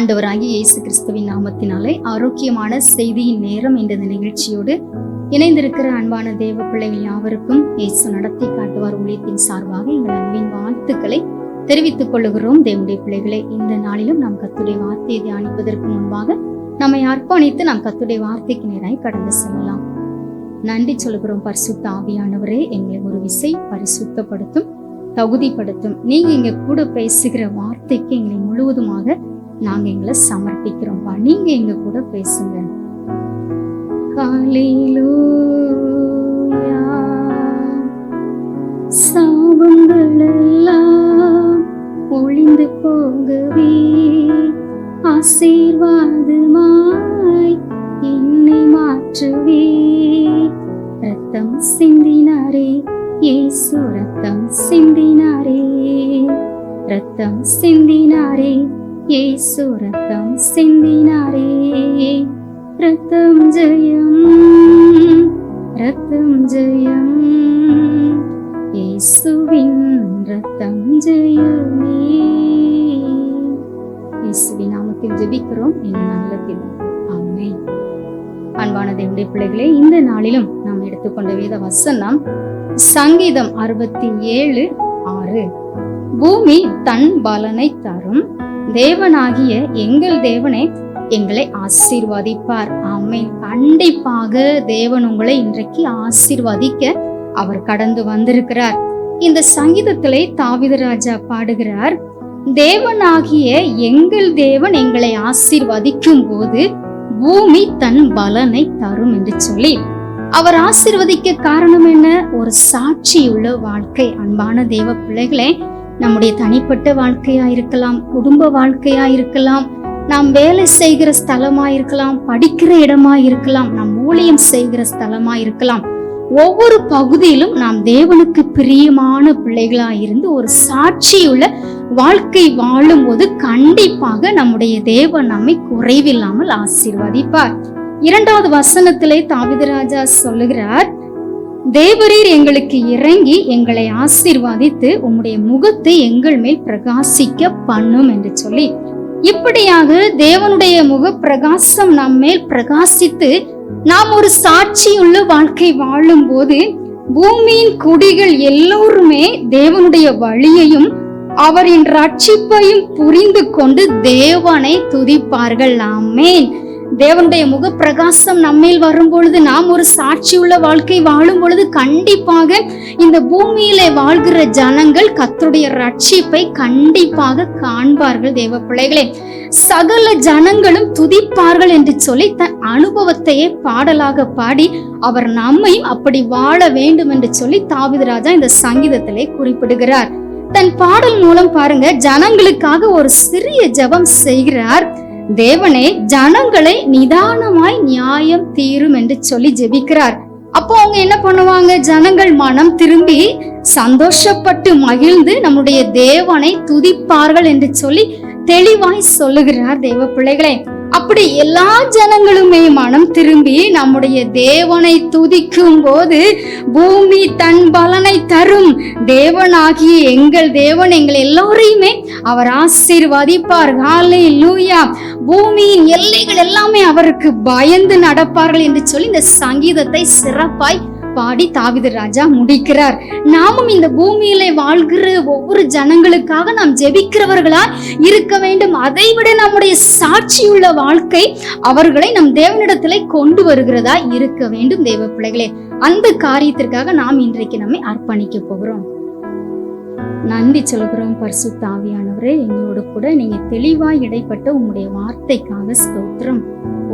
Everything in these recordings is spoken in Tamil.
ஆண்டவராகி இயேசு கிறிஸ்துவின் நாமத்தினாலே ஆரோக்கியமான செய்தியின் நேரம் என்ற இந்த நிகழ்ச்சியோடு இணைந்திருக்கிற அன்பான தேவ பிள்ளைகள் யாவருக்கும் இயேசு நடத்தி காட்டுவார் ஊழியத்தின் சார்பாக எங்கள் அன்பின் வாழ்த்துக்களை தெரிவித்துக் கொள்ளுகிறோம். தேவனுடைய பிள்ளைகளை இந்த நாளிலும் நாம் கத்துடைய வார்த்தையை தியானிப்பதற்கு முன்பாக நம்மை அர்ப்பணித்து நாம் கத்துடைய வார்த்தைக்கு நேராய் கடந்து செல்லலாம். நன்றி சொல்கிறோம் பரிசுத்த ஆவியானவரே எங்களை ஒரு விசை பரிசுத்தப்படுத்தும் தகுதிப்படுத்தும். நீங்க இங்க கூட பேசுகிற வார்த்தைக்கு எங்களை முழுவதுமாக நாங்க எங்களை சமர்ப்பிக்கிறோம்ப்பா நீங்க எங்க கூட பேசுங்க. ஹalleluya சாபங்கள் ஒளிந்து போகவே ஆசீர்வாதமாய் என்னை மாற்றுவே. ரத்தம் சிந்தினாரே ஏசு ரத்தம் சிந்தினாரே. ரத்தம் சிந்தினாரே ஏசு ரத்தம் சிந்தினாரே ரத்தம் ஜெயம் ரத்தம் ஜெயம் ஏசுவின் ரத்தம் ஜெயமே இயேசுவின் நாமத்தில் ஜெபிக்கிறோம் என் நல்ல அம்மை அன்பான தேவனுடைய பிள்ளைகளே இந்த நாளிலும் நாம் எடுத்துக்கொண்ட வேத வசனம் சங்கீதம் அறுபத்தி ஏழு ஆறு பூமி தன் பலனை தரும் தேவனாகிய எங்கள் தேவனே எங்களை ஆசீர்வதிப்பார். ஆமை கண்டிப்பாக தேவன் உங்களை இன்றைக்கு ஆசீர்வதிக்க அவர் கடந்து வந்திருக்கிறார். இந்த சங்கீதத்திலே தாவிதராஜா பாடுகிறார் தேவனாகிய எங்கள் தேவன் எங்களை ஆசீர்வதிக்கும் போது பூமி தன் பலனை தரும் என்று சொல்லி. அவர் ஆசிர்வதிக்க காரணம் என்ன? ஒரு சாட்சியுள்ள வாழ்க்கை. அன்பான தேவ பிள்ளைகளே நம்முடைய தனிப்பட்ட வாழ்க்கையா இருக்கலாம் குடும்ப வாழ்க்கையா இருக்கலாம் நாம் வேலை செய்கிற ஸ்தலமா இருக்கலாம் படிக்கிற இடமா இருக்கலாம் நாம் ஊழியம் செய்கிற ஸ்தலமா இருக்கலாம் ஒவ்வொரு பகுதியிலும் நாம் தேவனுக்கு பிரியமான பிள்ளைகளா இருந்து ஒரு சாட்சியுள்ள வாழ்க்கை வாழும்போது கண்டிப்பாக நம்முடைய தேவன் நம்மை குறைவில்லாமல் ஆசீர்வதிப்பார். இரண்டாவது வசனத்திலே தாவிதராஜா சொல்லுகிறார் தேவரீர் எங்களுக்கு இறங்கி எங்களை ஆசீர்வாதித்து உம்முடைய முகத்தை எங்கள் மேல் பிரகாசிக்க பண்ணும் என்று சொல்லி இப்படியாக தேவனுடைய முக பிரகாசம் நம் மேல் பிரகாசித்து நாம் ஒரு சாட்சியுள்ள வாழ்க்கை வாழும் போது பூமியின் குடிகள் எல்லோருமே தேவனுடைய வழியையும் அவரின் ரட்சிப்பையும் புரிந்து கொண்டு தேவனை துதிப்பார்கள். ஆமேன். தேவனுடைய முக பிரகாசம் நம்மேல் வரும் பொழுது நாம் ஒரு சாட்சியுள்ள வாழ்க்கை வாழும் பொழுது கண்டிப்பாக இந்த பூமியிலே வாழ்கிற ஜனங்கள் கத்துடைய ரட்சிப்பை கண்டிப்பாக காண்பார்கள் தேவ பிள்ளைகளே. சகல ஜனங்களும் துதிப்பார்கள் என்று சொல்லி தன் அனுபவத்தையே பாடலாக பாடி அவர் நம்மையும் அப்படி வாழ வேண்டும் என்று சொல்லி தாவிதராஜா இந்த சங்கீதத்திலே குறிப்பிடுகிறார். தன் பாடல் மூலம் பாருங்க ஜனங்களுக்காக ஒரு சிறிய ஜெபம் செய்கிறார். தேவனே ஜனங்களை நிதானமாய் நியாயம் தீரும் என்று சொல்லி ஜெபிக்கிறார். அப்போ அவங்க என்ன பண்ணுவாங்க? ஜனங்கள் மனம் திரும்பி சந்தோஷப்பட்டு மகிழ்ந்து நம்முடைய தேவனை துதிப்பார்கள் என்று சொல்லி தெளிவாய் சொல்லுகிறார் தேவ பிள்ளைகளே. அப்படி எல்லா ஜனங்களுமே மனம் திரும்பி நம்முடைய தேவனை துதிக்கும் போது பூமி தன் பலனை தரும் தேவனாகிய எங்கள் தேவன் எங்கள் எல்லோரையுமே அவர் ஆசீர்வதிப்பார். ஹாலே லூயா பூமியின் எல்லைகள் எல்லாமே அவருக்கு பயந்து நடப்பார்கள் என்று சொல்லி இந்த சங்கீதத்தை சிறப்பாய் பாடி தாவித ராஜா முடிக்கிறார். நாமும் இந்த பூமியிலே வாழ்கிற ஒவ்வொரு ஜனங்களுக்காக நாம் ஜெபிக்கிறவர்களா இருக்க வேண்டும். அதை விட நம்முடைய சாட்சியுள்ள வாழ்க்கை அவர்களை நம் தேவனிடத்துல கொண்டு வருகிறதா இருக்க வேண்டும் தேவ பிள்ளைகளே. அந்த காரியத்திற்காக நாம் இன்றைக்கு நம்மை அர்ப்பணிக்க போகிறோம். நன்றி சொல்கிறோம் பரிசுத்த ஆவியானவரே. எங்களோட கூட நீங்க தெளிவாய் இடைப்பட்ட உங்களுடைய வார்த்தைக்காக ஸ்தோத்திரம்.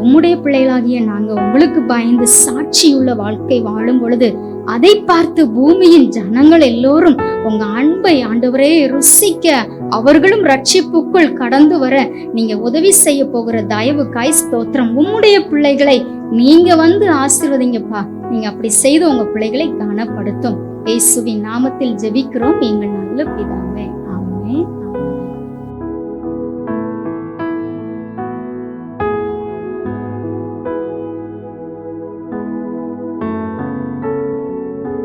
உம்முடைய பிள்ளைகளாகிய நாங்க உங்களுக்கு பயந்து சாட்சியுள்ள வாழ்க்கை வாழும் பொழுது அதை பார்த்து பூமியின் ஜனங்கள் எல்லோரும் உங்க அன்பை ஆண்டவரே ருசிக்க அவர்களும் ரட்சிப்புக்குள் கடந்து வர நீங்க உதவி செய்ய போகிற தயவுக்காய் ஸ்தோத்திரம். உம்முடைய பிள்ளைகளை நீங்க வந்து ஆசிர்வதிங்கப்பா. நீங்க அப்படி செய்து உங்க பிள்ளைகளை கனப்படுத்தும். இயேசுவின் நாமத்தில் ஜெபிக்கிறோம். எங்கள் நல்ல பிதாவே. ஆமே